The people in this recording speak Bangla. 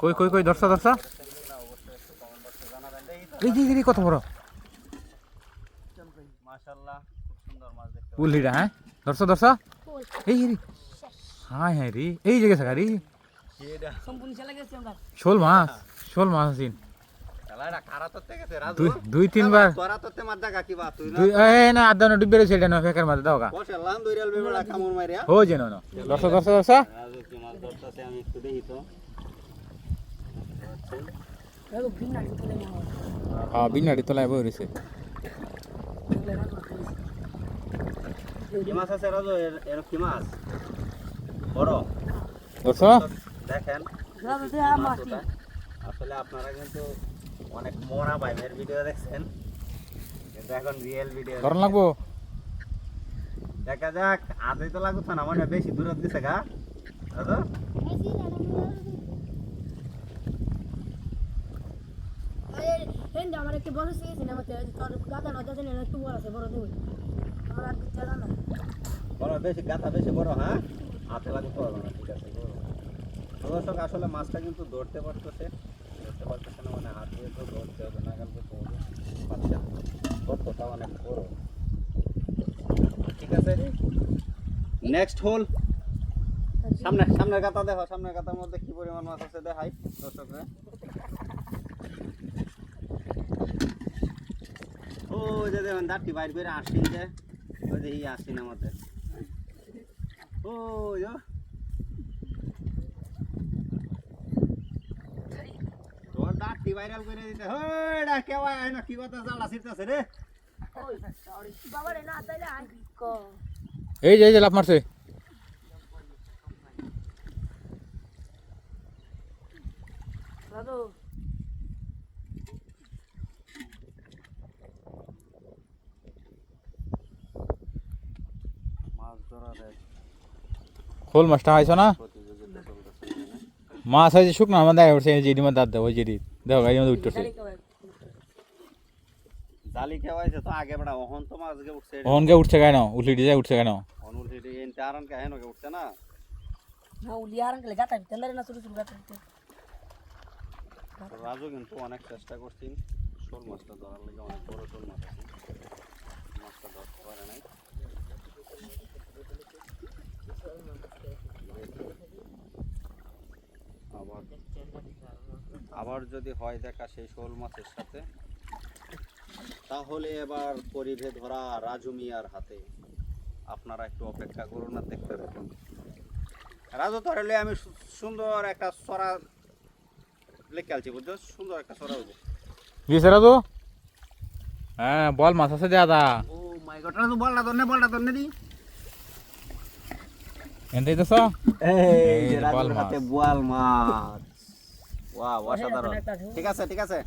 কই কই কই দর্শা দর্শা এই যে এই কত বড়? মাশাআল্লাহ খুব সুন্দর মাছ দেখতে উল্লিটা হ্যাঁ? দর্শা দর্শা এই রে হ্যাঁ হ্যাঁ রে। এই জায়গা থাকা রে শোল মাছ শোল মাছ আছিন দুই তিনবার। না? এটা ফেকার মাঝে দাও ও আমি একটু দেখি তো। বই রয়েছে। কি মাছ আছে রাজু? এর কি মাছ? বড়। দর্শা দেখেন। আসলে আপনারা কিন্তু অনেক মোরা বাইমের ভিডিও দেখছেন। কিন্তু এখন রিয়েল ভিডিও ধরন লাগবো। দেখা যাক আধে তো লাগুতো না মানে বেশি দূরত দিছে গা। দাদা আমার একটু বড় না আমাকে তোর দাদা নদা জানি একটু বড় আছে, বড় দেবো আমার আর জানা না বড় বেশি গাথা বেশি বড় হ্যাঁ? হাতে লাগুতে পারবে না ঠিক আছে দর্শক, আসলে মাছটা কিন্তু ধরতে পারতেছে। ধরতে পারতেছে না মানে হাত দিয়ে তো ধরতে হবে, না গেলে তো পাচ্ছে গর্তটা অনেক বড়। ঠিক আছে? নেক্সট হোল সামনে, সামনের গাতা দেখো সামনের গাতার মধ্যে কি পরিমাণ মাছ আছে দেখাই, দর্শকরা। ও যে দেখুন দাঁতটি বাইর করে আসি যে ওই যে ই আসি না মধ্যে ও যো। তোর দাঁতটি ভাইরাল করে দিতে। না কি কথা ছিটতাছে রে। যে এই যে লাভ মারছে। দাদু মাছ ধরার এক খোল মাছটা হয়েছ না। মাছ হয়েছে শুকনো আমার দেখা উঠছে যেটি মধ্যে দাঁত দেবো যেটি দেখো গাড়ির মধ্যে উঠতেছে। জালি কেওয়াইছে তো আগে বড়া ওহন তো মাছ গে উঠছে। কেন? উঠলি যায় উঠছে কেন? উঠছে না? রাজু কিন্তু অনেক চেষ্টা করছেন শোল মাছটা ধরার লাগে অনেক বড় শোল মাছ আছে মাছটা ধরতে পারে নাই আবার আবার যদি হয় দেখা সেই শোল মাছের সাথে। তাহলে এবার পরিভে ধরা রাজু মিয়ার হাতে। আপনারা একটু অপেক্ষা করুন আর দেখতে দেখুন রাজু ধরলে আমি সুন্দর একটা সরা লেখে আলছি বুঝছ? সুন্দর একটা সরা বুঝো দিয়েছে রাজু? হ্যাঁ বল মাছ আছে দাদা ও মাই গড রাজু বলটা ধরনে বলটা ধরনে দি। এনটাই তো এই। হাতে মাছ ওয়াও অসাধারণ ঠিক আছে ঠিক আছে